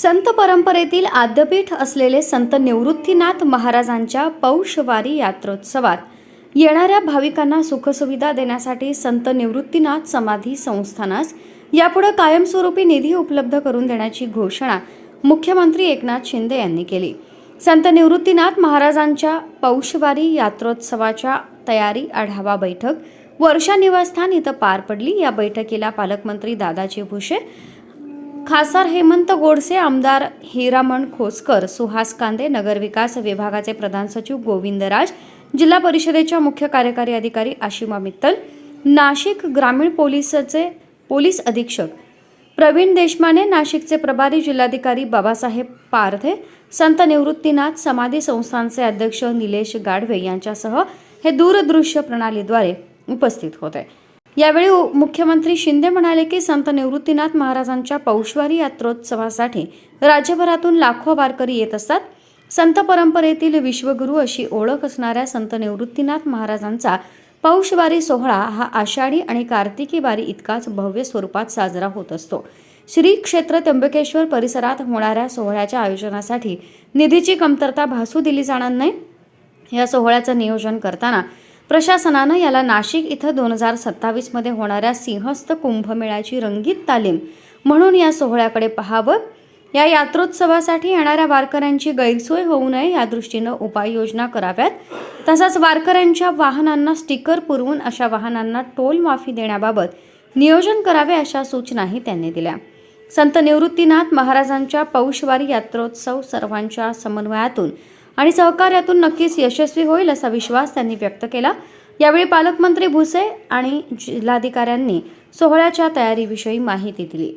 संत परंपरेतील आद्यपीठ असलेले संत निवृत्तीनाथ महाराजांच्या पौषवारी यात्रोत्सवात येणाऱ्या भाविकांना सुखसुविधा देण्यासाठी संत निवृत्तीनाथ समाधी संस्थानास यापुढे कायमस्वरूपी निधी उपलब्ध करून देण्याची घोषणा मुख्यमंत्री एकनाथ शिंदे यांनी केली. संत निवृत्तीनाथ महाराजांच्या पौषवारी यात्रोत्सवाच्या तयारी आढावा बैठक वर्षा निवासस्थान इथं पार पडली. या बैठकीला पालकमंत्री दादाजी भुसे खासदार हेमंत गोडसे आमदार हिरामण खोसकर सुहास कांदे नगरविकास विभागाचे प्रधान सचिव गोविंद राज जिल्हा परिषदेच्या मुख्य कार्यकारी अधिकारी आशिमा मित्तल नाशिक ग्रामीण पोलिसचे पोलीस अधीक्षक प्रवीण देशमाने नाशिकचे प्रभारी जिल्हाधिकारी बाबासाहेब पारधे संत निवृत्तीनाथ समाधी संस्थांचे अध्यक्ष निलेश गाढवे यांच्यासह हे दूरदृश्य प्रणालीद्वारे उपस्थित होते. यावेळी मुख्यमंत्री शिंदे म्हणाले की संत निवृत्तीनाथ महाराजांच्या पौषवारी यात्रोत्सवासाठी राज्यभरातून लाखो वारकरी येत असतात. संत परंपरेतील विश्वगुरू अशी ओळख असणाऱ्या संत निवृत्तीनाथ महाराजांचा पौषवारी सोहळा हा आषाढी आणि कार्तिकी वारी इतकाच भव्य स्वरूपात साजरा होत असतो. श्री क्षेत्र त्र्यंबकेश्वर परिसरात होणाऱ्या सोहळ्याच्या आयोजनासाठी निधीची कमतरता भासू दिली जाणार नाही. या सोहळ्याचं नियोजन करताना प्रशासनानं याला नाशिक इथं दोन हजार सत्तावीसमध्ये होणाऱ्या सिंहस्थ कुंभमेळ्याची रंगीत तालीम म्हणून या सोहळ्याकडे पाहावं. या यात्रोत्सवासाठी येणाऱ्या वारकऱ्यांची गैरसोय होऊ नये या दृष्टीनं उपाययोजना कराव्यात. तसंच वारकऱ्यांच्या वाहनांना स्टिकर पुरवून अशा वाहनांना टोल माफी देण्याबाबत नियोजन करावे अशा सूचनाही त्यांनी दिल्या. संत निवृत्तीनाथ महाराजांच्या पौषवारी यात्रोत्सव सर्वांच्या समन्वयातून आणि सहकार्यातून नक्कीच यशस्वी होईल असा विश्वास त्यांनी व्यक्त केला. यावेळी पालकमंत्री भुसे आणि जिल्हाधिकाऱ्यांनी सोहळ्याच्या तयारीविषयी माहिती दिली.